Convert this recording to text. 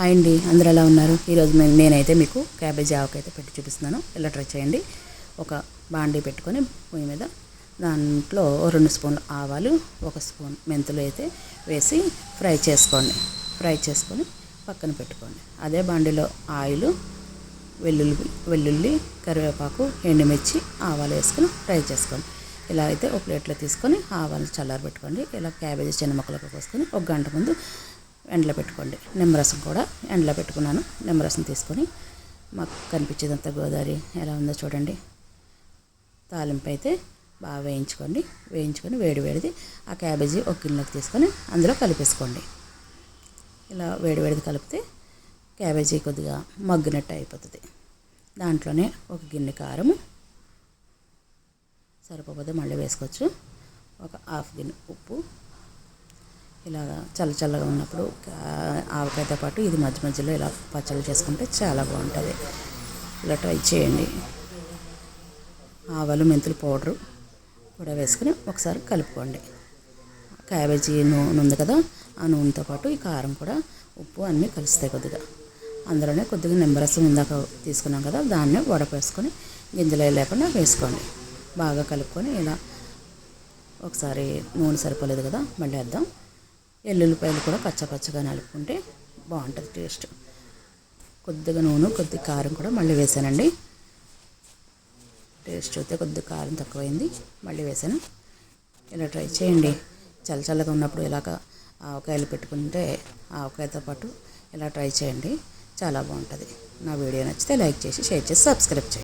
Hi అండి అందరూ ఎలా ఉన్నారు? ఈరోజు నేనైతే మీకు క్యాబేజీ ఆవకైతే పెట్టి చూపిస్తున్నాను. ఇలా ట్రై చేయండి? ఒక బాండీ పెట్టుకొని పొయ్యి మీద దాంట్లో రెండు స్పూన్లు ఆవాలు ఒక స్పూన్ మెంతులు అయితే వేసి ఫ్రై చేసుకోండి. ఫ్రై చేసుకొని పక్కన పెట్టుకోండి. అదే బాండీలో ఆయిల్ వెల్లుల్లి వెల్లుల్లి కరివేపాకు ఎండుమిర్చి ఆవాలు వేసుకొని ఫ్రై చేసుకోండి. ఇలా అయితే ఒక ప్లేట్లో తీసుకొని ఆవాలు చల్లారబెట్టుకోండి. ఇలా క్యాబేజీ చిన్న ముక్కలకు కోసుకొని ఒక గంట ముందు ఎండలో పెట్టుకోండి. నిమ్మరసం కూడా ఎండలో పెట్టుకున్నాను. నిమ్మరసం తీసుకొని మాకు కనిపించేదంతా గోదావరి ఎలా ఉందో చూడండి. తాలింపు అయితే బాగా వేయించుకోండి. వేయించుకొని వేడి వేడిది ఆ క్యాబేజీ ఒక గిన్నెలోకి తీసుకొని అందులో కలిపేసుకోండి. ఇలా వేడి వేడిది కలిపితే క్యాబేజీ కొద్దిగా మగ్గినట్టు అయిపోతుంది. దాంట్లోనే ఒక గిన్నె కారము సరిపోతే మళ్ళీ వేసుకోవచ్చు. ఒక హాఫ్ గిన్నె ఉప్పు ఇలా చల్ల చల్లగా ఉన్నప్పుడు ఆవకాయతో పాటు ఇది మధ్య మధ్యలో ఇలా పచ్చళ్ళు చేసుకుంటే చాలా బాగుంటుంది. ఇలా ట్రై చేయండి. ఆవాలు మెంతులు పౌడరు కూడా వేసుకుని ఒకసారి కలుపుకోండి. క్యాబేజీ నూనె ఉంది కదా ఆ నూనెతో పాటు ఈ కారం కూడా ఉప్పు అన్నీ కలుస్తాయి కొద్దిగా. అందులోనే కొద్దిగా నిమ్మరసం ఇందాక తీసుకున్నాం కదా దాన్ని వడపేసుకొని గింజలు లేకుండా వేసుకోండి. బాగా కలుపుకొని ఇలా ఒకసారి నూనె సరిపోలేదు కదా మళ్ళీ వేద్దాం. ఎల్లుల్లిపాయలు కూడా పచ్చ పచ్చగా నలుపుకుంటే బాగుంటుంది టేస్ట్. కొద్దిగా నూనె కొద్దిగా కారం కూడా మళ్ళీ వేసానండి. టేస్ట్ అయితే కొద్దిగా కారం తక్కువైంది మళ్ళీ వేసాను. ఇలా ట్రై చేయండి. చల్ల చల్లగా ఉన్నప్పుడు ఇలాగ ఆవకాయలు పెట్టుకుంటే ఆవకాయతో పాటు ఇలా ట్రై చేయండి. చాలా బాగుంటుంది. నా వీడియో నచ్చితే లైక్ చేసి షేర్ చేసి సబ్స్క్రైబ్ చేయండి.